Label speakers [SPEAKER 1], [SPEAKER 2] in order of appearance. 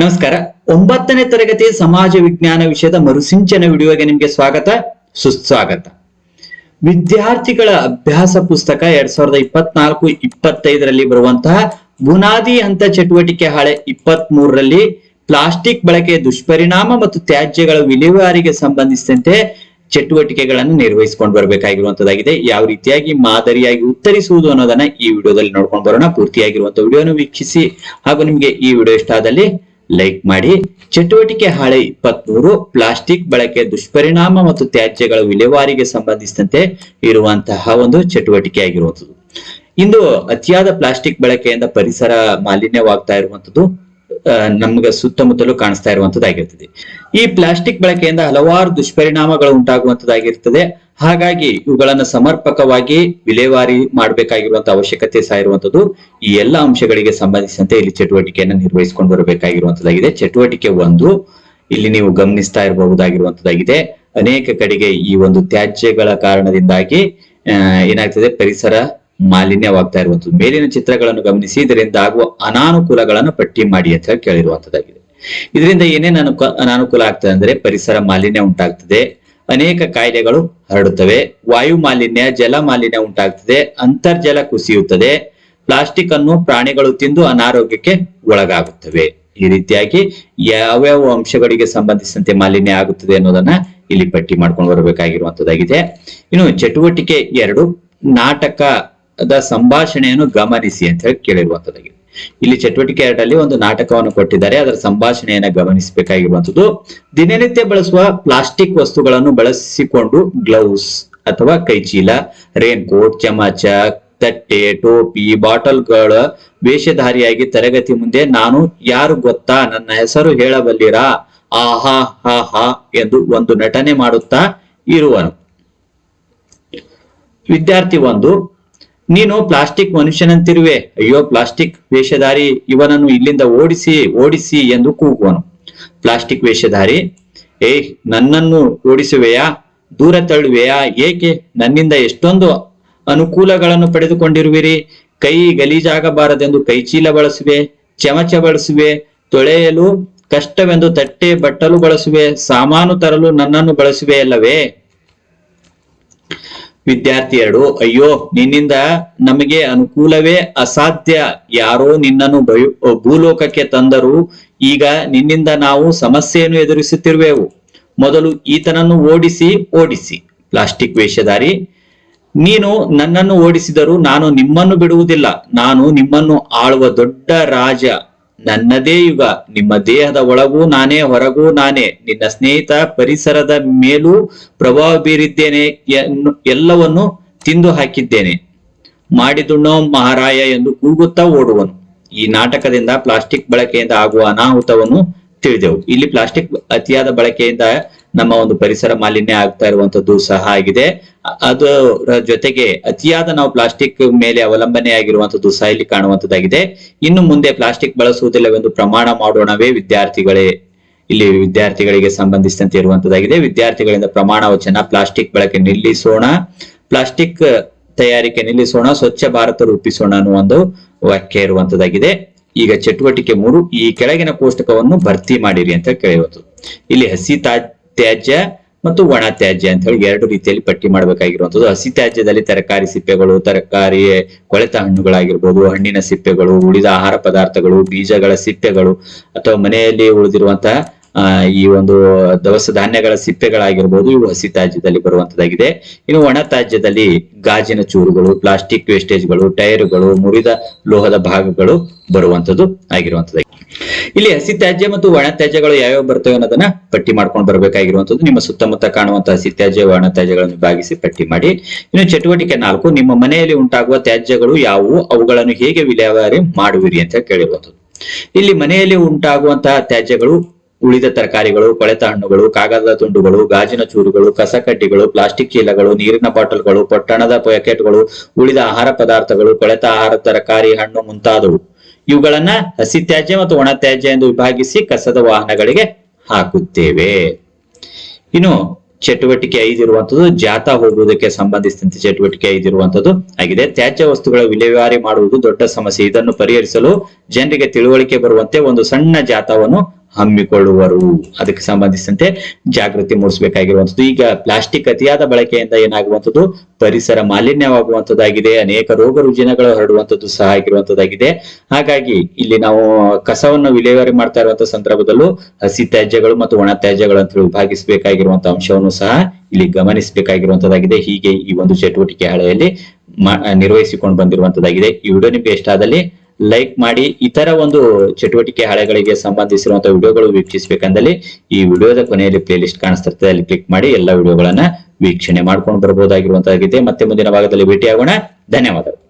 [SPEAKER 1] ನಮಸ್ಕಾರ. ಒಂಬತ್ತನೇ ತರಗತಿ ಸಮಾಜ ವಿಜ್ಞಾನ ವಿಷಯದ ಮರುಸಿಂಚನ ವಿಡಿಯೋಗೆ ನಿಮಗೆ ಸ್ವಾಗತ, ಸುಸ್ವಾಗತ. ವಿದ್ಯಾರ್ಥಿಗಳ ಅಭ್ಯಾಸ ಪುಸ್ತಕ ಎರಡ್ ಸಾವಿರದ ಇಪ್ಪತ್ನಾಲ್ಕು, ಇಪ್ಪತ್ತೈದರಲ್ಲಿ ಬರುವಂತಹ ಬುನಾದಿ ಹಂತ ಚಟುವಟಿಕೆ ಹಾಳೆ ಇಪ್ಪತ್ತ್ ಮೂರರಲ್ಲಿ ಪ್ಲಾಸ್ಟಿಕ್ ಬಳಕೆ ದುಷ್ಪರಿಣಾಮ ಮತ್ತು ತ್ಯಾಜ್ಯಗಳ ವಿಲೇವಾರಿಗೆ ಸಂಬಂಧಿಸಿದಂತೆ ಚಟುವಟಿಕೆಗಳನ್ನು ನಿರ್ವಹಿಸಿಕೊಂಡು ಬರಬೇಕಾಗಿರುವಂತದ್ದಾಗಿದೆ. ಯಾವ ರೀತಿಯಾಗಿ ಮಾದರಿಯಾಗಿ ಉತ್ತರಿಸುವುದು ಅನ್ನೋದನ್ನ ಈ ವಿಡಿಯೋದಲ್ಲಿ ನೋಡ್ಕೊಂಡು ಬರೋಣ. ಪೂರ್ತಿಯಾಗಿರುವಂತಹ ವಿಡಿಯೋನ ವೀಕ್ಷಿಸಿ ಹಾಗೂ ನಿಮಗೆ ಈ ವಿಡಿಯೋ ಇಷ್ಟ ಆದಲ್ಲಿ ಲೈಕ್ ಮಾಡಿ. ಚಟುವಟಿಕೆ ಹಾಳೆ ಇಪ್ಪತ್ಮೂರು, ಪ್ಲಾಸ್ಟಿಕ್ ಬಳಕೆ ದುಷ್ಪರಿಣಾಮ ಮತ್ತು ತ್ಯಾಜ್ಯಗಳ ವಿಲೇವಾರಿಗೆ ಸಂಬಂಧಿಸಿದಂತೆ ಇರುವಂತಹ ಒಂದು ಚಟುವಟಿಕೆ ಆಗಿರುವಂತದ್ದು ಇಂದು ಅತಿಯಾದ ಪ್ಲಾಸ್ಟಿಕ್ ಬಳಕೆಯಿಂದ ಪರಿಸರ ಮಾಲಿನ್ಯವಾಗ್ತಾ ಇರುವಂತದ್ದು ನಮ್ಗೆ ಸುತ್ತಮುತ್ತಲು ಕಾಣಿಸ್ತಾ ಇರುವಂತದ್ದಾಗಿರ್ತದೆ. ಈ ಪ್ಲಾಸ್ಟಿಕ್ ಬಳಕೆಯಿಂದ ಹಲವಾರು ದುಷ್ಪರಿಣಾಮಗಳು ಉಂಟಾಗುವಂತದ್ದಾಗಿರ್ತದೆ. ಹಾಗಾಗಿ ಇವುಗಳನ್ನು ಸಮರ್ಪಕವಾಗಿ ವಿಲೇವಾರಿ ಮಾಡಬೇಕಾಗಿರುವಂತಹ ಅವಶ್ಯಕತೆ ಸಹ ಇರುವಂತದ್ದು. ಈ ಎಲ್ಲ ಅಂಶಗಳಿಗೆ ಸಂಬಂಧಿಸಿದಂತೆ ಇಲ್ಲಿ ಚಟುವಟಿಕೆಯನ್ನು ನಿರ್ವಹಿಸಿಕೊಂಡು ಬರಬೇಕಾಗಿರುವಂತದ್ದಾಗಿದೆ. ಚಟುವಟಿಕೆ ಒಂದು, ಇಲ್ಲಿ ನೀವು ಗಮನಿಸ್ತಾ ಇರಬಹುದಾಗಿರುವಂತದ್ದಾಗಿದೆ. ಅನೇಕ ಕಡೆಗೆ ಈ ಒಂದು ತ್ಯಾಜ್ಯಗಳ ಕಾರಣದಿಂದಾಗಿ ಏನಾಗ್ತದೆ, ಪರಿಸರ ಮಾಲಿನ್ಯವಾಗ್ತಾ ಇರುವಂತದ್ದು ಮೇಲಿನ ಚಿತ್ರಗಳನ್ನು ಗಮನಿಸಿ, ಇದರಿಂದ ಆಗುವ ಅನಾನುಕೂಲಗಳನ್ನು ಪಟ್ಟಿ ಮಾಡಿ ಅಂತ ಕೇಳಿರುವಂತದ್ದಾಗಿದೆ ಇದರಿಂದ ಏನೇನು ಅನುಕ, ಅನಾನುಕೂಲ ಆಗ್ತದೆ ಅಂದ್ರೆ ಪರಿಸರ ಮಾಲಿನ್ಯ ಉಂಟಾಗ್ತದೆ, ಅನೇಕ ಕಾಯಿಲೆಗಳು ಹರಡುತ್ತವೆ, ವಾಯು ಮಾಲಿನ್ಯ, ಜಲ ಮಾಲಿನ್ಯ ಉಂಟಾಗ್ತದೆ, ಅಂತರ್ಜಲ ಕುಸಿಯುತ್ತದೆ, ಪ್ಲಾಸ್ಟಿಕ್ ಅನ್ನು ಪ್ರಾಣಿಗಳು ತಿಂದು ಅನಾರೋಗ್ಯಕ್ಕೆ ಒಳಗಾಗುತ್ತವೆ. ಈ ರೀತಿಯಾಗಿ ಯಾವ್ಯಾವ ಅಂಶಗಳಿಗೆ ಸಂಬಂಧಿಸಿದಂತೆ ಮಾಲಿನ್ಯ ಆಗುತ್ತದೆ ಅನ್ನೋದನ್ನ ಇಲ್ಲಿ ಪಟ್ಟಿ ಮಾಡ್ಕೊಂಡು ಬರಬೇಕಾಗಿರುವಂತದ್ದಾಗಿದೆ ಇನ್ನು ಚಟುವಟಿಕೆ ಎರಡು ನಾಟಕದ ಸಂಭಾಷಣೆಯನ್ನು ಗಮನಿಸಿ ಅಂತ ಹೇಳಿ ಕೇಳಿರುವಂತದ್ದಾಗಿದೆ. ಇಲ್ಲಿ ಚಟುವಟಿಕೆ ಎರಡಲ್ಲಿ ಒಂದು ನಾಟಕವನ್ನು ಕೊಟ್ಟಿದ್ದಾರೆ. ಅದರ ಸಂಭಾಷಣೆಯನ್ನು ಗಮನಿಸಬೇಕಾಗಿರುವಂತದ್ದು. ದಿನನಿತ್ಯ ಬಳಸುವ ಪ್ಲಾಸ್ಟಿಕ್ ವಸ್ತುಗಳನ್ನು ಬಳಸಿಕೊಂಡು ಗ್ಲೌಸ್ ಅಥವಾ ಕೈಚೀಲ ರೇನ್ ಕೋಟ್ ಚಮಚ, ತಟ್ಟೆ, ಟೋಪಿ, ಬಾಟಲ್ಗಳ ವೇಷಧಾರಿಯಾಗಿ ತರಗತಿ ಮುಂದೆ ನಾನು ಯಾರು ಗೊತ್ತಾ? ನನ್ನ ಹೆಸರು ಹೇಳಬಲ್ಲಿರಾ? ಆಹಾ, ಹಾ ಹಾ ಎಂದು ಒಂದು ನಟನೆ ಮಾಡುತ್ತಾ ಇರುವನು. ವಿದ್ಯಾರ್ಥಿ ಒಂದು ನೀನು ಪ್ಲಾಸ್ಟಿಕ್ ಮನುಷ್ಯನಂತಿರುವೆ. ಅಯ್ಯೋ, ಪ್ಲಾಸ್ಟಿಕ್ ವೇಷಧಾರಿ ಇವನನ್ನು ಇಲ್ಲಿಂದ ಓಡಿಸಿ ಓಡಿಸಿ ಎಂದು ಕೂಗುವನು. ಪ್ಲಾಸ್ಟಿಕ್ ವೇಷಧಾರಿ, ಏಯ್, ನನ್ನನ್ನು ಓಡಿಸುವೆಯಾ? ದೂರ ತಳ್ಳುವೆಯಾ? ಏಕೆ ನನ್ನಿಂದ ಎಷ್ಟೊಂದು ಅನುಕೂಲಗಳನ್ನು ಪಡೆದುಕೊಂಡಿರುವಿರಿ? ಕೈ ಗಲೀಜಾಗಬಾರದೆಂದು ಕೈಚೀಲ ಬಳಸುವೆ, ಚಮಚ ಬಳಸುವೆ, ತೊಳೆಯಲು ಕಷ್ಟವೆಂದು ತಟ್ಟೆ ಬಟ್ಟಲು ಬಳಸುವೆ, ಸಾಮಾನು ತರಲು ನನ್ನನ್ನು ಬಳಸುವೆ ಅಲ್ಲವೇ ವಿದ್ಯಾರ್ಥಿ ಎರಡು ಅಯ್ಯೋ, ನಿನ್ನಿಂದ ನಮಗೆ ಅನುಕೂಲವೇ ಅಸಾಧ್ಯ. ಯಾರೋ ನಿನ್ನನ್ನು ಭೂಲೋಕಕ್ಕೆ ತಂದರು ಈಗ ನಿನ್ನಿಂದ ನಾವು ಸಮಸ್ಯೆಯನ್ನು ಎದುರಿಸುತ್ತಿರುವೆವು. ಮೊದಲು ಈತನನ್ನು ಓಡಿಸಿ ಓಡಿಸಿ. ಪ್ಲಾಸ್ಟಿಕ್ ವೇಷಧಾರಿ, ನೀನು ನನ್ನನ್ನು ಓಡಿಸಿದರೂ ನಾನು ನಿಮ್ಮನ್ನು ಬಿಡುವುದಿಲ್ಲ. ನಾನು ನಿಮ್ಮನ್ನು ಆಳುವ ದೊಡ್ಡ ರಾಜ. ನನ್ನದೇ ಯುಗ, ನಿಮ್ಮ ದೇಹದ ಒಳಗೂ ನಾನೇ, ಹೊರಗೂ ನಾನೇ, ನಿನ್ನ ಸ್ನೇಹಿತ ಪರಿಸರದ ಮೇಲೂ ಪ್ರಭಾವ ಬೀರಿದ್ದೇನೆ ಎಲ್ಲವನ್ನು ತಿಂದು ಹಾಕಿದ್ದೇನೆ. ಮಾಡಿದುಣ್ಣೋ ಮಹಾರಾಯ ಎಂದು ಕೂಗುತ್ತಾ ಓಡುವನು. ಈ ನಾಟಕದಿಂದ ಪ್ಲಾಸ್ಟಿಕ್ ಬಳಕೆಯಿಂದ ಆಗುವ ಅನಾಹುತವನ್ನು ತಿಳಿದೆವು. ಇಲ್ಲಿ ಪ್ಲಾಸ್ಟಿಕ್ ಅತಿಯಾದ ಬಳಕೆಯಿಂದ ನಮ್ಮ ಒಂದು ಪರಿಸರ ಮಾಲಿನ್ಯ ಆಗ್ತಾ ಇರುವಂತದ್ದು ಸಹ ಆಗಿದೆ. ಅದರ ಜೊತೆಗೆ ಅತಿಯಾದ ನಾವು ಪ್ಲಾಸ್ಟಿಕ್ ಮೇಲೆ ಅವಲಂಬನೆ ಆಗಿರುವಂತದ್ದು ಸಹ ಇಲ್ಲಿ ಕಾಣುವಂತದ್ದಾಗಿದೆ. ಇನ್ನು ಮುಂದೆ ಪ್ಲಾಸ್ಟಿಕ್ ಬಳಸುವುದಿಲ್ಲವೆಂದು ಪ್ರಮಾಣ ಮಾಡೋಣವೇ ವಿದ್ಯಾರ್ಥಿಗಳೇ. ಇಲ್ಲಿ ವಿದ್ಯಾರ್ಥಿಗಳಿಗೆ ಸಂಬಂಧಿಸಿದಂತೆ ಇರುವಂತದ್ದಾಗಿದೆ. ವಿದ್ಯಾರ್ಥಿಗಳಿಂದ ಪ್ರಮಾಣ ವಚನ ಪ್ಲಾಸ್ಟಿಕ್ ಬಳಕೆ ನಿಲ್ಲಿಸೋಣ. ಪ್ಲಾಸ್ಟಿಕ್ ತಯಾರಿಕೆ ನಿಲ್ಲಿಸೋಣ. ಸ್ವಚ್ಛ ಭಾರತ ರೂಪಿಸೋಣ ಅನ್ನುವ ಒಂದು ವಾಕ್ಯ ಇರುವಂತದ್ದಾಗಿದೆ. ಈಗ ಚಟುವಟಿಕೆ ಮೂರು. ಈ ಕೆಳಗಿನ ಕೋಷ್ಟಕವನ್ನು ಭರ್ತಿ ಮಾಡಿರಿ ಅಂತ ಕೇಳುವುದು ಇಲ್ಲಿ ಹಸಿ ತಾ- ತ್ಯಾಜ್ಯ ಮತ್ತು ಒಣ ತ್ಯಾಜ್ಯ ಅಂತ ಹೇಳಿ ಎರಡು ರೀತಿಯಲ್ಲಿ ಪಟ್ಟಿ ಮಾಡಬೇಕಾಗಿರುವಂತದ್ದು ಹಸಿ ತ್ಯಾಜ್ಯದಲ್ಲಿ ತರಕಾರಿ ಸಿಪ್ಪೆಗಳು, ತರಕಾರಿ ಕೊಳೆತ ಹಣ್ಣುಗಳಾಗಿರ್ಬೋದು, ಹಣ್ಣಿನ ಸಿಪ್ಪೆಗಳು, ಉಳಿದ ಆಹಾರ ಪದಾರ್ಥಗಳು, ಬೀಜಗಳ ಸಿಪ್ಪೆಗಳು ಅಥವಾ ಮನೆಯಲ್ಲಿ ಉಳಿದಿರುವಂತಹ ಈ ಒಂದು ದವಸ ಧಾನ್ಯಗಳ ಸಿಪ್ಪೆಗಳಾಗಿರ್ಬೋದು, ಇವು ಹಸಿ ತ್ಯಾಜ್ಯದಲ್ಲಿ ಬರುವಂತದ್ದಾಗಿದೆ. ಇನ್ನು ಒಣ ತ್ಯಾಜ್ಯದಲ್ಲಿ ಗಾಜಿನ ಚೂರುಗಳು, ಪ್ಲಾಸ್ಟಿಕ್ ವೇಸ್ಟೇಜ್ಗಳು, ಟೈರ್ಗಳು, ಮುರಿದ ಲೋಹದ ಭಾಗಗಳು ಬರುವಂತದ್ದು ಆಗಿರುವಂತದ್ದಾಗಿದೆ. ಇಲ್ಲಿ ಹಸಿ ತ್ಯಾಜ್ಯ ಮತ್ತು ಒಣ ತ್ಯಾಜ್ಯಗಳು ಯಾವ್ಯಾವ ಬರ್ತವೆ ಅನ್ನೋದನ್ನ ಪಟ್ಟಿ ಮಾಡ್ಕೊಂಡು ಬರಬೇಕಾಗಿರುವಂತದ್ದು ನಿಮ್ಮ ಸುತ್ತಮುತ್ತ ಕಾಣುವಂತಹ ಹಸಿ ತ್ಯಾಜ್ಯ, ಒಣ ತ್ಯಾಜ್ಯಗಳನ್ನು ಭಾಗಿಸಿ ಪಟ್ಟಿ ಮಾಡಿ. ಇನ್ನು ಚಟುವಟಿಕೆ ನಾಲ್ಕು, ನಿಮ್ಮ ಮನೆಯಲ್ಲಿ ಉಂಟಾಗುವ ತ್ಯಾಜ್ಯಗಳು ಯಾವುವು? ಅವುಗಳನ್ನು ಹೇಗೆ ವಿಲೇವಾರಿ ಮಾಡುವಿರಿ ಅಂತ ಕೇಳಿರುವಂತದ್ದು ಇಲ್ಲಿ ಮನೆಯಲ್ಲಿ ಉಂಟಾಗುವಂತಹ ತ್ಯಾಜ್ಯಗಳು ಉಳಿದ ತರಕಾರಿಗಳು, ಕೊಳೆತ ಹಣ್ಣುಗಳು, ಕಾಗದದ ತುಂಡುಗಳು, ಗಾಜಿನ ಚೂರುಗಳು, ಕಸಕಡ್ಡಿಗಳು, ಪ್ಲಾಸ್ಟಿಕ್ ಚೀಲಗಳು, ನೀರಿನ ಬಾಟಲ್ಗಳು, ಪೊಟ್ಟಣದ ಪ್ಯಾಕೆಟ್ಗಳು, ಉಳಿದ ಆಹಾರ ಪದಾರ್ಥಗಳು, ಕೊಳೆತ ಆಹಾರ, ತರಕಾರಿ, ಹಣ್ಣು ಮುಂತಾದವು. ಇವುಗಳನ್ನ ಹಸಿ ತ್ಯಾಜ್ಯ ಮತ್ತು ಒಣ ತ್ಯಾಜ್ಯ ಎಂದು ವಿಭಾಗಿಸಿ ಕಸದ ವಾಹನಗಳಿಗೆ ಹಾಕುತ್ತೇವೆ. ಇನ್ನು ಚಟುವಟಿಕೆ ಐದಿರುವಂತದ್ದು ಜಾಥಾ ಹೋಗುವುದಕ್ಕೆ ಸಂಬಂಧಿಸಿದಂತೆ ಚಟುವಟಿಕೆ ಐದಿರುವಂತದ್ದು ಆಗಿದೆ. ತ್ಯಾಜ್ಯ ವಸ್ತುಗಳ ವಿಲೇವಾರಿ ಮಾಡುವುದು ದೊಡ್ಡ ಸಮಸ್ಯೆ. ಇದನ್ನು ಪರಿಹರಿಸಲು ಜನರಿಗೆ ತಿಳುವಳಿಕೆ ಬರುವಂತೆ ಒಂದು ಸಣ್ಣ ಜಾಥಾವನ್ನು ಹಮ್ಮಿಕೊಳ್ಳುವರು. ಅದಕ್ಕೆ ಸಂಬಂಧಿಸಿದಂತೆ ಜಾಗೃತಿ ಮೂಡಿಸಬೇಕಾಗಿರುವಂತದ್ದು ಈಗ ಪ್ಲಾಸ್ಟಿಕ್ ಅತಿಯಾದ ಬಳಕೆಯಿಂದ ಏನಾಗುವಂತದ್ದು ಪರಿಸರ ಮಾಲಿನ್ಯವಾಗುವಂತದ್ದಾಗಿದೆ ಅನೇಕ ರೋಗ ರುಜಿನಗಳು ಹರಡುವಂತದ್ದು ಸಹ ಆಗಿರುವಂತದ್ದಾಗಿದೆ ಹಾಗಾಗಿ ಇಲ್ಲಿ ನಾವು ಕಸವನ್ನು ವಿಲೇವಾರಿ ಮಾಡ್ತಾ ಇರುವಂತಹ ಸಂದರ್ಭದಲ್ಲೂ ಹಸಿ ತ್ಯಾಜ್ಯಗಳು ಮತ್ತು ಒಣ ತ್ಯಾಜ್ಯಗಳು ಅಂತ ವಿಭಾಗಿಸಬೇಕಾಗಿರುವಂತಹ ಅಂಶವನ್ನು ಸಹ ಇಲ್ಲಿ ಗಮನಿಸಬೇಕಾಗಿರುವಂತದ್ದಾಗಿದೆ ಹೀಗೆ ಈ ಒಂದು ಚಟುವಟಿಕೆ ಹಳೆಯಲ್ಲಿ ನಿರ್ವಹಿಸಿಕೊಂಡು ಬಂದಿರುವಂತದ್ದಾಗಿದೆ ಈ ವಿಡಿಯೋ ನಿಮ್ಗೆ ಇಷ್ಟ ಆದಲ್ಲಿ ಲೈಕ್ ಮಾಡಿ ಇತರ ಒಂದು ಚಟುವಟಿಕೆ ಹಾಳೆಗಳಿಗೆ ಸಂಬಂಧಿಸಿರುವಂತಹ ವಿಡಿಯೋಗಳು ವೀಕ್ಷಿಸಬೇಕಂದಲ್ಲಿ ಈ ವಿಡಿಯೋದ ಕೊನೆಯಲ್ಲಿ ಪ್ಲೇ ಲಿಸ್ಟ್ ಕಾಣಿಸ್ತಿರ್ತದೆ. ಅಲ್ಲಿ ಕ್ಲಿಕ್ ಮಾಡಿ ಎಲ್ಲ ವಿಡಿಯೋಗಳನ್ನ ವೀಕ್ಷಣೆ ಮಾಡ್ಕೊಂಡು ಬರಬಹುದಾಗಿರುವಂತದ್ದಾಗಿದೆ ಮತ್ತೆ ಮುಂದಿನ ಭಾಗದಲ್ಲಿ ಭೇಟಿಯಾಗೋಣ. ಧನ್ಯವಾದಗಳು.